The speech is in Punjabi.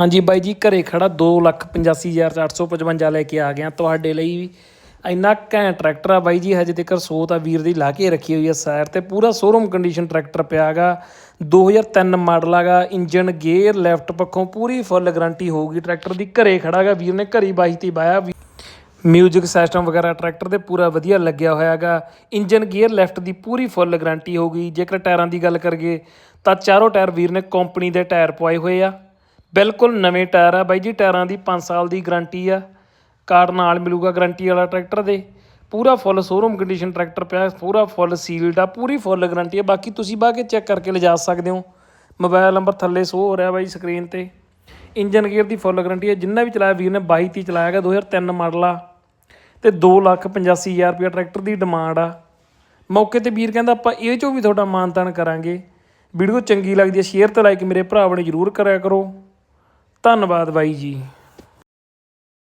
ਹਾਂਜੀ ਬਾਈ ਜੀ, ਘਰੇ ਖੜਾ 285855 ਲੈ ਕੇ ਆ ਗਿਆ। ਤੁਹਾਡੇ ਲਈ ਵੀ ਇੰਨਾ ਘੈਂਟ ਟਰੈਕਟਰ ਆ ਬਾਈ ਜੀ, ਹਜੇ ਤੱਕ ਸੋ ਤਾਂ ਵੀਰ ਦੀ ਲਾ ਕੇ ਰੱਖੀ ਹੋਈ ਆ ਸਾਈਡ ਤੇ। ਪੂਰਾ ਸ਼ੋਰੂਮ ਕੰਡੀਸ਼ਨ ਟਰੈਕਟਰ ਪਿਆਗਾ 2003 ਮਾਡਲ ਆਗਾ ਇੰਜਨ ਗੇਅਰ ਲੈਫਟ ਪੱਖੋਂ ਪੂਰੀ ਫੁੱਲ ਗਾਰੰਟੀ ਹੋਊਗੀ। ਟਰੈਕਟਰ ਦੀ ਘਰੇ ਖੜਾਗਾ ਵੀਰ ਨੇ ਘਰੀ ਬਾਈ ਤੇ ਬਾਇਆ। ਵੀ ਮਿਊਜ਼ਿਕ ਸਿਸਟਮ ਵਗੈਰਾ ਟਰੈਕਟਰ ਦੇ ਪੂਰਾ ਵਧੀਆ ਲੱਗਿਆ ਹੋਇਆਗਾ ਇੰਜਨ ਗੇਅਰ ਲੈਫਟ ਦੀ ਪੂਰੀ ਫੁੱਲ ਗਾਰੰਟੀ ਹੋਊਗੀ। ਜੇਕਰ ਟਾਇਰਾਂ ਦੀ ਗੱਲ ਕਰੀਏ, ਤਾਂ ਚਾਰੋਂ ਟਾਇਰ ਵੀਰ ਨੇ ਕੰਪਨੀ ਦੇ ਟਾਇਰ ਪਵਾਏ ਹੋਏ ਆ। ਬਿਲਕੁਲ ਨਵੇਂ ਟਾਇਰ ਆ ਬਾਈ ਜੀ, ਟਾਇਰਾਂ ਦੀ 5 ਸਾਲ ਦੀ ਗਾਰੰਟੀ ਆ। ਕਾਰ ਨਾਲ ਮਿਲੂਗਾ ਗਾਰੰਟੀ ਵਾਲਾ ਟਰੈਕਟਰ ਦੇ। ਪੂਰਾ ਫੁੱਲ ਸ਼ੋਰੂਮ ਕੰਡੀਸ਼ਨ ਟਰੈਕਟਰ ਪਿਆ, ਪੂਰਾ ਫੁੱਲ ਸੀਲਡ ਆ, ਪੂਰੀ ਫੁੱਲ ਗਾਰੰਟੀ ਆ। ਬਾਕੀ ਤੁਸੀਂ ਬਾਅਦ ਕੇ ਚੈੱਕ ਕਰਕੇ ਲਿਜਾ ਸਕਦੇ ਹੋ। ਮੋਬਾਈਲ ਨੰਬਰ ਥੱਲੇ ਸ਼ੋ ਹੋ ਰਿਹਾ ਬਾਈ ਸਕਰੀਨ ਤੇ। ਇੰਜਨ ਗੇਅਰ ਦੀ ਫੁੱਲ ਗਾਰੰਟੀ ਹੈ ਜਿੰਨਾ ਵੀ ਚਲਾਇਆ ਵੀਰ ਨੇ 22 30 ਚਲਾਇਆ ਗਿਆ 2003 ਮਾਡਲ ਆ। ਤੇ 285000 ਰੁਪਏ ਟਰੈਕਟਰ ਦੀ ਡਿਮਾਂਡ ਆ। ਮੌਕੇ ਤੇ ਵੀਰ ਕਹਿੰਦਾ, ਆਪਾਂ ਇਹ ਚੋਂ ਵੀ ਤੁਹਾਡਾ ਮਾਨਤਾਨ ਕਰਾਂਗੇ। ਵੀਡੀਓ ਚੰਗੀ ਲੱਗਦੀ ਹੈ ਸ਼ੇਅਰ ਤੇ ਲਾਈਕ ਮੇਰੇ ਭਰਾਵਾਂ ਨੇ ਜਰੂਰ ਕਰਿਆ ਕਰੋ। ਧੰਨਵਾਦ ਬਾਈ ਜੀ।